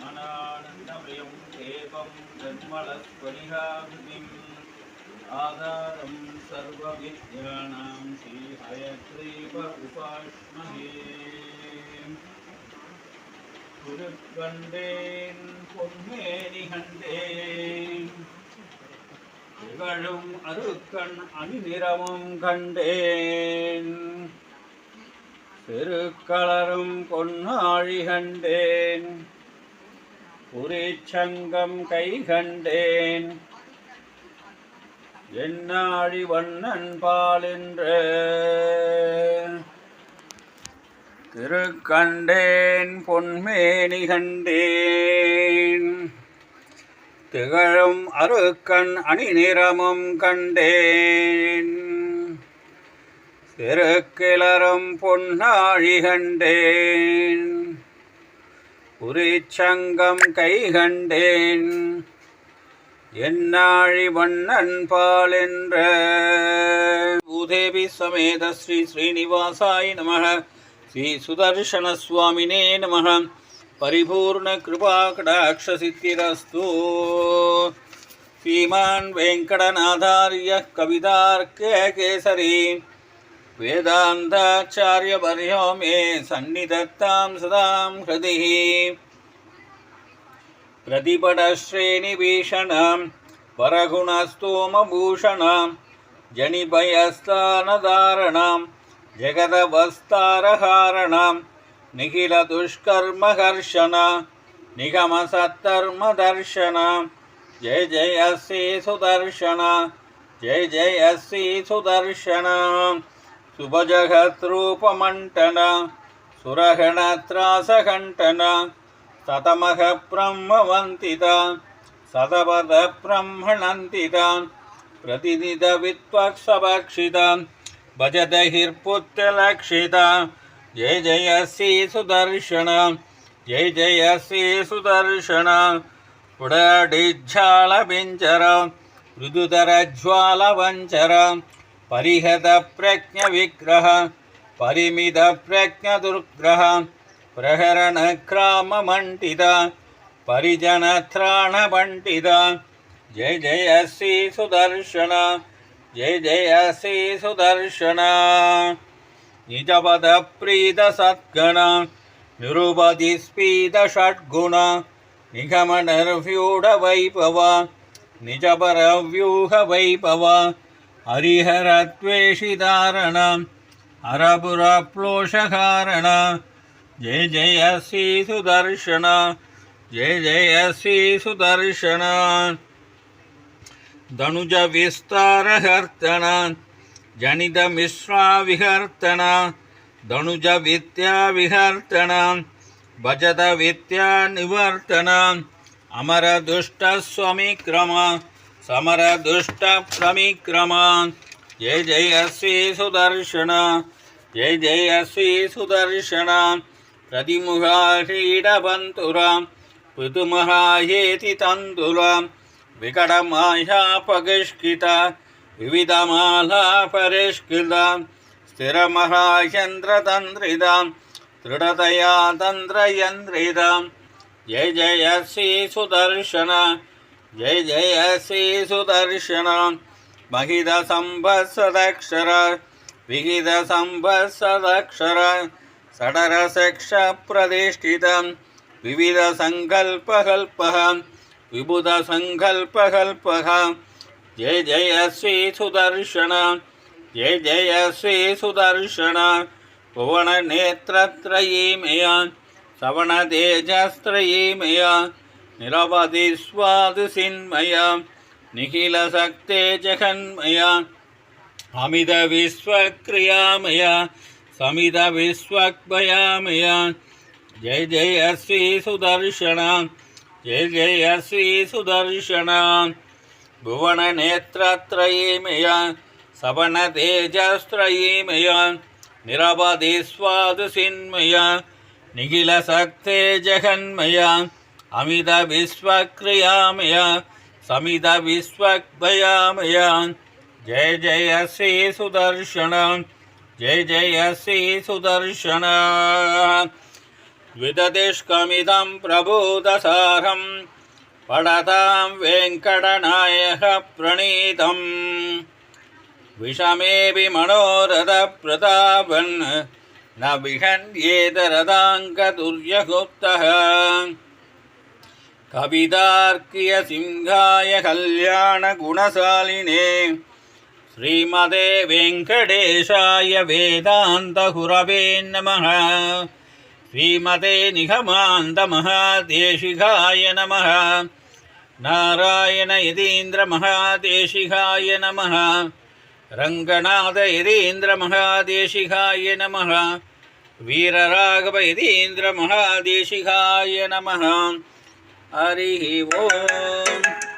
மனானந்தமயம் தேவம் ஜன்மலஸ்பரிகாபிம் ஆதாரம் சர்வவித்யானாம் ஸ்ரீஹயக்ரீவ உபாஷ்மஹே குருக்கண்டேன் பொன்மேனி கண்டேன். திகழும் அருக்கண் அணிநிறமும் கண்டேன். திருக்களரும் பொன்னாழி கண்டேன். புரிச்சங்கம் கை கண்டேன். என்னாழி வண்ணன் பாலின்ற. திருக்கண்டேன் பொன்மேனி கண்டேன். திகழும் அருக்கண் அணி நிறமும் கண்டேன். திருக்கிளரும் பொன்னாழி கண்டேன் உரிச்சங்கம் கை கண்டேன் என்னாழி வண்ணன் பாலென்ற பூதேவி சமேத ஸ்ரீ ஸ்ரீனிவாசாய நமः ஸ்ரீ சுதர்சனசுவாமினே நமः परिपूर्णकृपाकटाक्षसिद्धिरस्तु श्रीमान् वेङ्कटनाथार्यः कवितार्ककेसरी वेदान्ताचार्यवर्यो मे सन्निधत्तां सदां हृदिः। प्रतिपटश्रेणिभीषणां वरगुणस्तोमभूषणां जनिभयस्थानधारणां, जगदवस्तारहारणां, निखिलदुष्कर्महर्षण, निगमसत्कर्मदर्शन, जय जय श्री सुदर्शन, जय जय श्री सुदर्शन। सुभजगद्रूपमण्टन, सुरगणत्रासघण्टन सतमः ब्रह्मवन्तित सतपदब्रह्मणन्तित प्रतिनिधवित्वक्षभक्षित भजदहिर्पुत्रलक्षित। जय जय श्री सुदर्शन, जय जय श्री सुदर्शन। पुडडिज्झालबिञ्चर मृदुधरज्वालवञ्चर परिहतप्रज्ञविग्रह परिमितप्रज्ञदुर्ग्रह प्रहरणक्राममण्डित परिजनत्राणपण्डित जय जय श्री सुदर्शन जय जय श्री सुदर्शन। निजपदप्रीतसद्गण निरुपतिस्पीतषड्गुण निगमनर्व्यूढवैभव निजपरव्यूहवैभव हरिहरद्वेषिधारण हरपुरप्लोषकारण। जय जय श्री सुदर्शन, जय जय श्री सुदर्शन। दनुज विस्तार जनित मिश्रा विहर्तन दनुज विद्यार्तन धनुजविस्तारहर्तन जनितमिश्राविहर्तन धनुजविद्याविहर्तन भजतविद्यानिवर्तन अमरदुष्टस्वमिक्रम समरदुष्टप्रमिक्रम जय जय श्री सुदर्शन। जय जय श्री सुदर्शन प्रतिमुखाहीडबन्धुरां पृथुमहायेति तन्तुरां विकटमायापगिष्किता विविधमाला परिष्कृतां स्थिरमहायन्द्रतन्द्रितां। दृढतया तन्त्रयन्द्रितां जय जय श्री जय जय श्री सुदर्शन। महितसम्भत्सदक्षर विहितसम्भत्सदक्षर षडरसक्षप्रतिष्ठितं। विविधसङ्कल्पकल्पः विबुधसङ्कल्पकल्पः जय जय श्री सुदर्शन। जय जय श्री सुदर्शन। भुवननेत्रत्रयी मया सवणतेजस्त्रयी मया निरवधिस्वादुसिन्मया निखिलशक्ते जगन्मया अमितविश्वक्रियामया समितविश्वक्भयामया जय जय श्री सुदर्शन, जय जय श्री सुदर्शन। भुवननेत्रत्रयी मया सवनतेजस्त्रयी मया निरवधिस्वादुसिन्मया निखिलशक्ते जगन्मया अमितविश्वक्रियामया समितविश्वक्भयामया जय जय श्री सुदर्शन जय जय श्री सुदर्शन विदतिष्कमिदं प्रबोधसारं। पठतां वेङ्कटनायक प्रणीतम्। विषमेऽपि मनोरथप्रतापन्। न கவிதார்க்கிய சிங்காய கல்யாண குணசாலினே ஸ்ரீமதே வெங்கடேஷாய வேதாந்த குரவே நம ஸ்ரீமதே நிகமாந்த மகாதேசிகாய நம நாராயண யதீந்திர மகாதேசிகாய நம ரங்கநாத யதீந்திர மகாதேசிகாய நம வீரராகவ யதீந்திர மகாதேசிகாய நம हरिः ओम्